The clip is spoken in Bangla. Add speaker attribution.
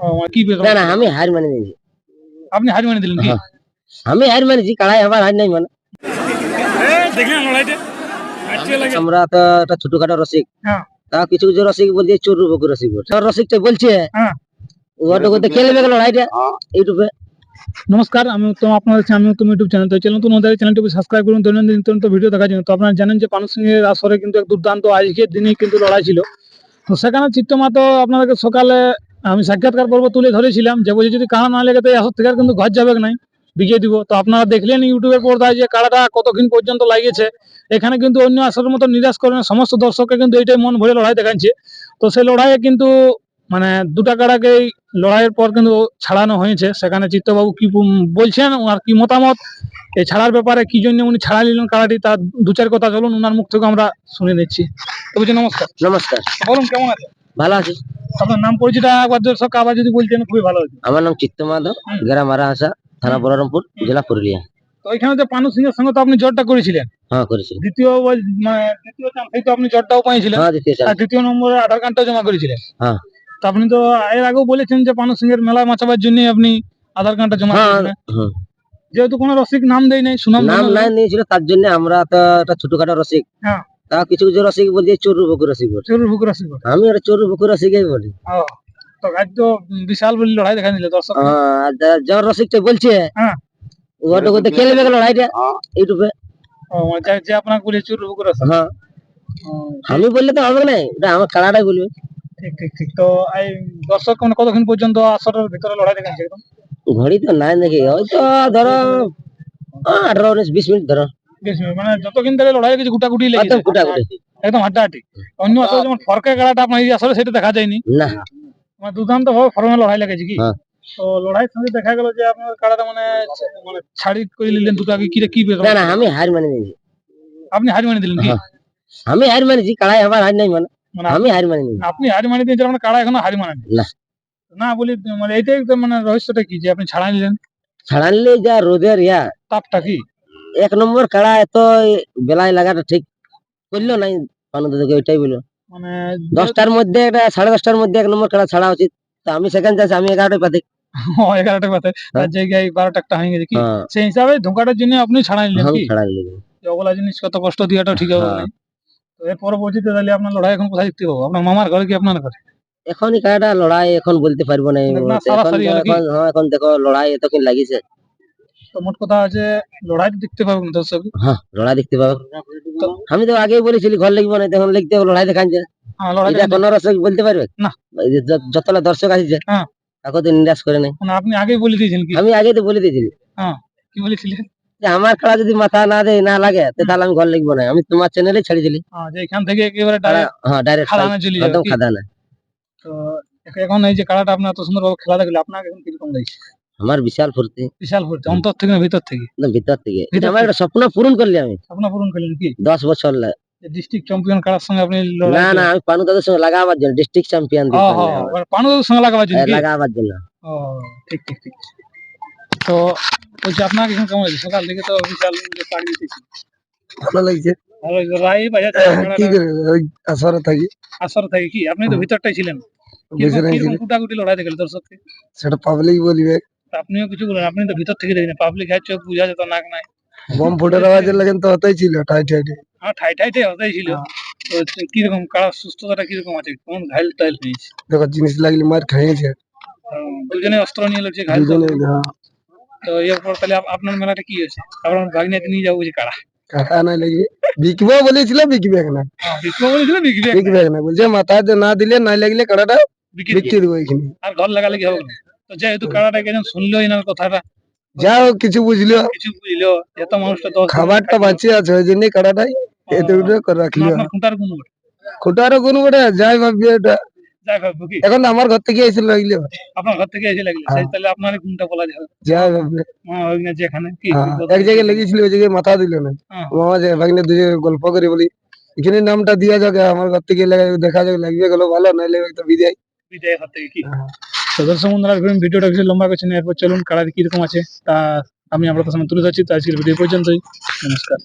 Speaker 1: মানে কি
Speaker 2: না না আমি হার মানে নিয়েছি
Speaker 1: আপনি হার মানে দিলেন কি?
Speaker 2: হ্যাঁ। আমি হার মানেছি কাড়াই আমার হার নাই মানে।
Speaker 1: আচ্ছা
Speaker 2: আমরা তো একটা ছোটখাটো রসিক।
Speaker 1: হ্যাঁ।
Speaker 2: তা কিছু কিছু রসিক বলছে চোরু বকু রসিক বলছে? আর রসিকটা বলছে
Speaker 1: হ্যাঁ।
Speaker 2: ওটা করতে খেলবে গেল লড়াইটা ইউটিউবে।
Speaker 1: নমস্কার আমি উত্তম আপনাদের আমি উত্তম ইউটিউব চ্যানেল। তো চ্যানেল নতুন আমাদের সাবস্ক্রাইব করুন। দৈনন্দিন নিত্য ভিডিও দেখার জন্য। তো আপনারা জানেন যে পানু সিং এর আসরে কিন্তু এক দুর্দান্ত আজকের দিনে কিন্তু লড়াই ছিল। তো সেখানে চিত্তমাতো আপনাদেরকে সকালে আমি সাক্ষাৎকার পর্ব তুলে ধরেছিলাম যে বলছি যদি কাড়া না লেগে তো আসর থেকে কিন্তু ঘর যাবে নাই বিকিয়ে দিব। তো আপনারা দেখলেন ইউটিউবের পর্দায় যে কাড়াটা কতক্ষণ পর্যন্ত লাগিয়েছে। এখানে কিন্তু অন্য আসরের মতো নিরাশ করে না, সমস্ত দর্শককে কিন্তু এইটাই মন ভরে লড়াই দেখাচ্ছে। তো সেই লড়াইয়ে কিন্তু মানে দুটা কাড়াকেই লড়াইয়ের পর কিন্তু ছাড়ানো হয়েছে। সেখানে চিত্তবাবু কি বলছেন আর কি মতামত? এই ছাড়ার ব্যাপারে কি জন্য উনি ছাড়া নিলেন কাড়াটি? তার দু চার কথা চলুন ওনার মুখ থেকে আমরা শুনে নিচ্ছি। তো বলছি নমস্কার।
Speaker 2: নমস্কার।
Speaker 1: বলুন কেমন আছে
Speaker 2: ভালো আছি
Speaker 1: আপনার নাম পরিচিত একবার দর্শক আবার যদি বলতেন খুবই ভালো হতো।
Speaker 2: আমার নাম চিত্ত মাধব গ্রাম মারাহাসা থানা বলরামপুর জেলা পুরুলিয়া।
Speaker 1: তো এখানে যে পানু সিং এর সঙ্গে তো আপনি জটটা করেছিলেন?
Speaker 2: হ্যাঁ করেছি
Speaker 1: দ্বিতীয় মানে দ্বিতীয় চান্সেই তো আপনি জটটাও পাইছিলেন।
Speaker 2: হ্যাঁ দ্বিতীয়
Speaker 1: আর দ্বিতীয় নম্বরে আধার কার্ডটাও জমা করেছিলেন।
Speaker 2: হ্যাঁ।
Speaker 1: তো আপনি তো এর আগেও বলেছেন যে পানু সিং এর মেলা মাচাবার জন্য আপনি আধার কার্ডটা জমা
Speaker 2: হ্যাঁ
Speaker 1: করেছিলেন। যেহেতু কোনো রসিক নাম দেয় নাই সুনাম
Speaker 2: নাম নাই নিয়েছিল তার জন্য আমরা তো একটা ছোটখাটো রসিক।
Speaker 1: হ্যাঁ।
Speaker 2: তা কিছু কিছু রসিক বলছে চোরু বকু রসিক বলছে
Speaker 1: চোরের বুক রসিক বলে।
Speaker 2: আমি একটা চোরু বকু রসিকই বলি
Speaker 1: তো আজ তো বিশাল বলে লড়াই দেখা নিলে দর্শক।
Speaker 2: হ্যাঁ, আর যার রসিকটা বলছে
Speaker 1: হ্যাঁ।
Speaker 2: ওটা করতে খেলবে গেল লড়াইটা। ইউটিউবে
Speaker 1: ও, যে- আপনাকে বলে চোরের বুক রসিক।
Speaker 2: হ্যাঁ। আমি বললে তো হবে না এটা আমার খেলাটাই বলবে।
Speaker 1: ঠিক ঠিক ঠিক। তো এই দর্শক মানে কতক্ষণ পর্যন্ত আসরের ভিতরে লড়াই দেখাচ্ছে একদম?
Speaker 2: ঘড়ি তো নাই নাকি হয়তো ধরো আহ, আঠারো উনিশ বিশ মিনিট ধরো।
Speaker 1: বেশ, মানে যতক্ষণ ধরে লড়াই কিছু গুটাগুটি লেগেছে
Speaker 2: একদম কুটাকুটি
Speaker 1: একদম হাড্ডাহাড্ডি অন্য আসলে যেমন ফরকা খেলাটা আপনার এই আসলে সেটা দেখা যায়নি।
Speaker 2: না।
Speaker 1: মানে দুর্দান্ত ভাবে ফরমে লড়াই লেগেছে কি।
Speaker 2: হ্যাঁ।
Speaker 1: তো লড়াইয়ের সঙ্গে দেখা গেল যে আপনার কাড়াটা মানে মানে ছাড়ি করে নিলেন দুটো আগে কি রে- কি ব্যাপার?
Speaker 2: না না আমি হার মানে নিয়েছি
Speaker 1: আপনি হারি মানে দিলেন কি?
Speaker 2: হ্যাঁ। আমি হার মানেছি কাড়াই আমার হার নাই মানে।
Speaker 1: মানে
Speaker 2: আমি হার মানে নিয়েছি
Speaker 1: আপনি হারি মানে দিয়েছেন আপনার কাড়া এখনও হারি মানে
Speaker 2: না।
Speaker 1: না বলি মানে এইটাই তো মানে রহস্যটা কি যে আপনি ছাড়াই নিলেন
Speaker 2: ছাড়ানলে যা রোদের ইয়া
Speaker 1: তাপটা কি?
Speaker 2: এক নম্বর কাড়া এত বেলায় লাগাটা ঠিক করল নাই পানু দাদাকে ওইটাই বলল।
Speaker 1: মানে
Speaker 2: দশটার মধ্যে একটা সাড়ে দশটার মধ্যে এক নম্বর কাড়া ছাড়া উচিত। তা আমি সেখানে যাচ্ছি আমি এগারোটায় পাতি
Speaker 1: এগারোটা কথা তার জায়গায় বারোটা একটা হয়ে গেছে। কি?
Speaker 2: হ্যাঁ।
Speaker 1: সেই হিসাবে ধোকাটার জন্য আপনি ছাড়াই নিলেন কি?
Speaker 2: ছাড়া নিলাম।
Speaker 1: যে ওগুলা জিনিস কত কষ্ট দিয়াটা ঠিক হবে
Speaker 2: হ্যাঁ।
Speaker 1: না তো এর পরবর্তীতে তাহলে আপনার লড়াই এখন কোথায় দেখতে পাবো? আপনার মামার ঘরে কি আপনার ঘরে?
Speaker 2: এখনই কাড়াটা লড়াই এখন বলতে পারব না? হ্যাঁ এখন দেখো লড়াই এতক্ষণ লাগিছে।
Speaker 1: তো মোট কথা আছে লড়াই দেখতে পাবেন দর্শক
Speaker 2: হ্যাঁ লড়াই দেখতে পাবো। আমি তো আগেই বলেছিলি ঘর লিখব না তখন লিখতে হবে লড়াই দেখাচ্ছে
Speaker 1: হ্যাঁ লড়াই
Speaker 2: এটা কোনো রসক বলতে পারবে?
Speaker 1: না।
Speaker 2: যত- যতলা দর্শক আসছে
Speaker 1: হ্যাঁ।
Speaker 2: তাকে তো নিরাশ করে নাই।
Speaker 1: আপনি আগেই বলে দিয়েছেন কি?
Speaker 2: আমি আগে তো বলে দিয়েছিলি।
Speaker 1: কি বলেছিলেন?
Speaker 2: আমার খেলা যদি মাথা না দেয় না লাগে তাহলে আমি ঘর লিখব না। আমি তোমার চ্যানেলে ছেড়ে দিলি।
Speaker 1: হ্যাঁ, এখান থেকে একেবারে
Speaker 2: হ্যাঁ ডাইরেক্ট
Speaker 1: খাদানে চলে
Speaker 2: একদম খাদানে
Speaker 1: তো এখন এই যে খেলাটা আপনার এত সুন্দর ভাবে খেলা দেখলে আপনাকে এখন কীরকম লাগছে?
Speaker 2: আমার বিশাল ফুর্তি
Speaker 1: বিশাল ফুর্তি অন্তর থেকে না ভিতর থেকে
Speaker 2: একদম ভিতর থেকে
Speaker 1: ভিতর
Speaker 2: এটা আমার একটা স্বপ্ন পূরণ করলি আমি
Speaker 1: স্বপ্ন পূরণ করলেন কি
Speaker 2: দশ বছর লা-
Speaker 1: ডিস্ট্রিক্ট চ্যাম্পিয়ন খেলার সঙ্গে আপনি লড়াই
Speaker 2: না না
Speaker 1: করলেন।
Speaker 2: আমি পানু দাদের সঙ্গে লাগাবার জন্য ডিস্ট্রিক্ট চ্যাম্পিয়ন
Speaker 1: ও, হো, এবার পানুদার সঙ্গে লাগাবার জন্য কি?
Speaker 2: লাগাবার জন্য
Speaker 1: ও ঠিক ঠিক ঠিক তো বলছি আপনাকে এখন কেমন লাগছে সকাল থেকে তো বিশাল যে পাড়ি দিতেছি
Speaker 3: ভালো লাগছে
Speaker 1: ভালো রাই বাজার
Speaker 3: কি করে ওই আসরে থাকি
Speaker 1: আসর থেকে কি আপনি তো ভিতরটাই ছিলেন
Speaker 3: বেশি
Speaker 1: কীরকম
Speaker 3: নাই
Speaker 1: কীরকম কুটাকুটি লড়াই দেখলেন দর্শককে
Speaker 3: সেটা পাবলিক বলিবে
Speaker 1: তা আপনিও কিছু বলেন আপনি তো ভিতর থেকে দেখেন পাবলিক হ্যাঁ চোখ বুঝা যেত নাক নাই
Speaker 3: বম ফুটের আওয়াজের লাগেন তো হতেই ছিল টাইট টাইটে
Speaker 1: আমার ঠাই ঠাইতে হতেই ছিল তো কীরকম কারার সুস্থতাটা কীরকম আছে কোন ঘাইল টাইল হয়েছে
Speaker 3: দেখো জিনিস লাগলে মার খাইয়েছে
Speaker 1: আহ, দুজনে অস্ত্র নিয়ে লাগছে ঘাইল
Speaker 3: দুজনে হ্যাঁ
Speaker 1: তো এরপর তাহলে আপ- আপনার মেলাটা কি হয়েছে আপনার ভাগ্নিতে নিয়ে যাব যে কারা
Speaker 3: কাকা নাই লাগবে বিকবো বলেছিল বিকবে না
Speaker 1: হ্যাঁ, বিক্রি বলেছিল বিক্রি
Speaker 3: বিকবে না বলছে মাথায় যে না দিলে নাই লাগলে কাটাটা
Speaker 1: বিক্রি
Speaker 3: বিক্রি দেবো এখানে
Speaker 1: আর ঘর লাগালে কি হবে না তো যেহেতু কারাটাকে যেন শুনলো এনার কথাটা
Speaker 3: যা হোক কিছু বুঝলো।
Speaker 1: কিছু বুঝলো এত মানুষটা দশ
Speaker 3: খাবারটা বাঁচে আছে ওই জন্যই কাটাটাই এতে উঠে করে রাখল।
Speaker 1: খুঁটার ওটা।
Speaker 3: খোটারও কোন বটে যাই ভাববি এটা এখন তো আমার ঘর থেকে এসে লাগলে।
Speaker 1: আপনার ঘর থেকে এসে লাগল। সেই তাহলে আপনার গুণটা বলা যাবে।
Speaker 3: যাই
Speaker 1: মামা ভাগ্নে যেখানে কি?
Speaker 3: হ্যাঁ, এক জায়গায় লেগেছিল ওই জায়গায় মাথা দিল না।
Speaker 1: হ্যাঁ।
Speaker 3: মামা যে দুজনে গল্প করি বলি এখানে নামটা দিয়া যাক আমার ঘর থেকে লাগা- দেখা যাক লাগবে গেল ভালো নাইলে তো বিদায়।
Speaker 1: বিজয় হাত থেকে কি?
Speaker 3: হ্যাঁ।
Speaker 1: তো দর্শক বন্ধুরা ভিডিওটা কিছু লম্বা করছেন এরপর চলুন কালার কীরকম আছে তা আমি আপনার সামনে তুলে যাচ্ছি তো আজকের ভিডিও পর্যন্তই, নমস্কার।